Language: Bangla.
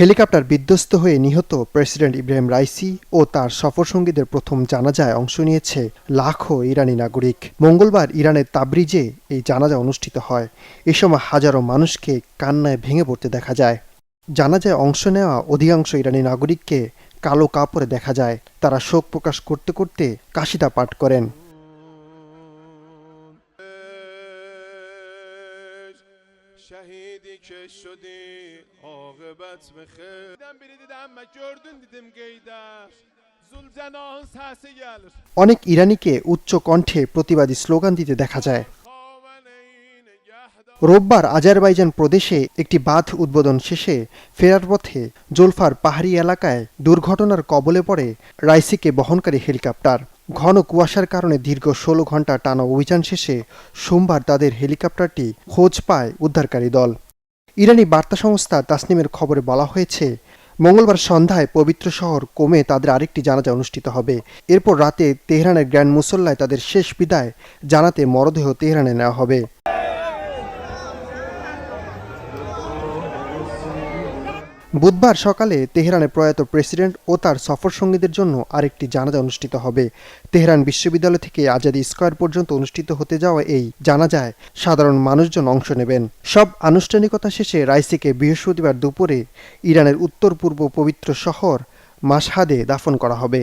হেলিকপ্টার বিধ্বস্ত হয়ে নিহত প্রেসিডেন্ট ইব্রাহিম রাইসি ও তার সফরসঙ্গীদের প্রথম জানাজায় অংশ নিয়েছে লাখো ইরানি নাগরিক। মঙ্গলবার ইরানের তাবরিজে এই জানাজা অনুষ্ঠিত হয়। এ সময় হাজারো মানুষকে কান্নায় ভেঙে পড়তে দেখা যায়। জানাজায় অংশ নেওয়া অধিকাংশ ইরানি নাগরিককে কালো কাপড়ে দেখা যায়। তারা শোক প্রকাশ করতে করতে কাশিদা পাঠ করেন। şehidi keş şudi Ağıbet mi xeyr Birden biri dedi ama gördün dedim Geydar Zulcenahın sesi gelir অনেক ইরানিকে উচ্চ কণ্ঠে প্রতিবাদী স্লোগান দিতে দেখা যায় রোববার আজারবাইজান প্রদেশে একটি বাঁধ উদ্বোধন শেষে ফেরার পথে জোলফার পাহাড়ি এলাকায় দুর্ঘটনার কবলে পড়ে রাইসিকে বহনকারী হেলিকপ্টার। ঘন কুয়াশার কারণে দীর্ঘ ষোলো ঘণ্টা টানা অভিযান শেষে সোমবার তাদের হেলিকপ্টারটি খোঁজ পায় উদ্ধারকারী দল। ইরানি বার্তা সংস্থা তাসনিমের খবরে বলা হয়েছে, মঙ্গলবার সন্ধ্যায় পবিত্র শহর কমে তাদের আরেকটি জানাজা অনুষ্ঠিত হবে। এরপর রাতে তেহরানের গ্র্যান্ড মুসল্লায় তাদের শেষ বিদায় জানাতে মরদেহ তেহরানে নেওয়া হবে। বুধবার সকালে তেহরানে প্রয়াত প্রেসিডেন্ট ও তার সফর সঙ্গীদের জন্য আরেকটি জানাজা অনুষ্ঠিত হবে। তেহরান বিশ্ববিদ্যালয় থেকে আজাদি স্কোয়ার পর্যন্ত অনুষ্ঠিত হতে যাওয়া এই জানাজায় সাধারণ মানুষজন অংশ নেবেন। সব আনুষ্ঠানিকতা শেষে রাইসিকে বৃহস্পতিবার দুপুরে ইরানের উত্তর পূর্ব পবিত্র শহর মাসহাদে দাফন করা হবে।